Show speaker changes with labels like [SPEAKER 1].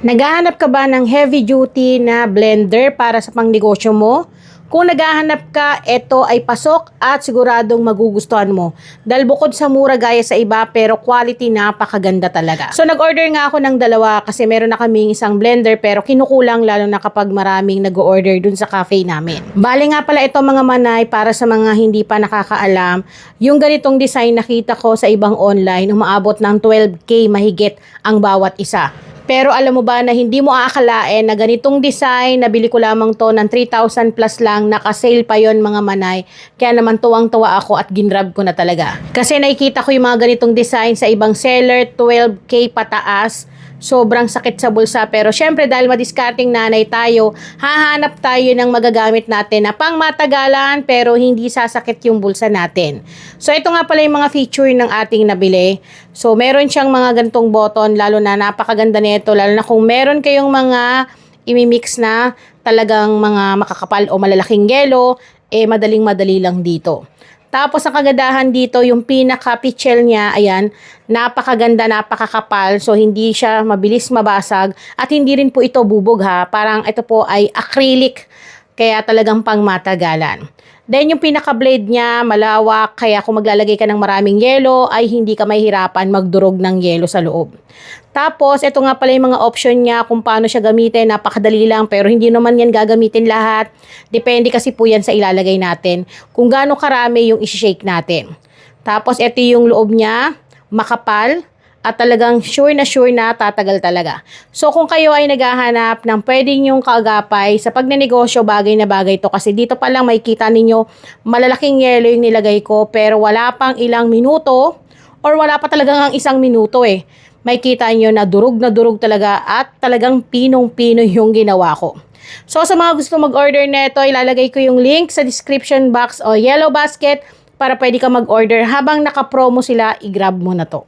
[SPEAKER 1] Naghahanap ka ba ng heavy duty na blender para sa pangnegosyo mo? Kung naghahanap ka, ito ay pasok at siguradong magugustuhan mo. Dahil bukod sa mura gaya sa iba, pero quality napakaganda talaga. So nag-order nga ako ng dalawa kasi meron na kaming isang blender pero kinukulang lalo na kapag maraming nag-order dun sa cafe namin. Bali nga pala ito mga manay para sa mga hindi pa nakakaalam, yung ganitong design nakita ko sa ibang online, umaabot ng 12k mahigit ang bawat isa. Pero alam mo ba na hindi mo aakalain na ganitong design, nabili ko lamang to ng 3,000 plus lang, naka-sale pa yon mga manay. Kaya naman tuwang-tuwa ako at ginrab ko na talaga. Kasi nakikita ko yung mga ganitong design sa ibang seller, 12k pataas. Sobrang sakit sa bulsa. Pero syempre dahil madiscarding nanay tayo, hahanap tayo ng magagamit natin na pang matagalan pero hindi sasakit yung bulsa natin. So ito nga pala yung mga feature ng ating nabili. So meron siyang mga gantong button lalo na napakaganda nito lalo na kung meron kayong mga imimix na talagang mga makakapal o malalaking yelo, eh madaling madali lang dito. Tapos ang kagandahan dito, yung pinaka pitchel niya, ayan, napakaganda, napakakapal. So hindi siya mabilis mabasag at hindi rin po ito bubog ha. Parang ito po ay acrylic kaya talagang pangmatagalan. Then yung pinaka-blade niya, malawak, kaya kung maglalagay ka ng maraming yelo, ay hindi ka mahihirapan magdurog ng yelo sa loob. Tapos, ito nga pala yung mga option niya kung paano siya gamitin. Napakadali lang, pero hindi naman yan gagamitin lahat. Depende kasi po yan sa ilalagay natin. Kung gaano karami yung isi-shake natin. Tapos, ito yung loob niya, makapal, at talagang sure na sure na tatagal talaga. So kung kayo ay naghahanap ng pwedeng yung kaagapay sa pagnenegosyo, bagay na bagay to kasi dito pa lang makikita ninyo malalaking yelo yung nilagay ko pero wala pang ilang minuto or wala pa talagang ang isang minuto eh. Makikita nyo na durug na durug talaga at talagang pinong-pino yung ginawa ko. So sa mga gusto mag-order nito, ilalagay ko yung link sa description box o yellow basket para pwede ka mag-order habang naka-promo sila, i-grab mo na to.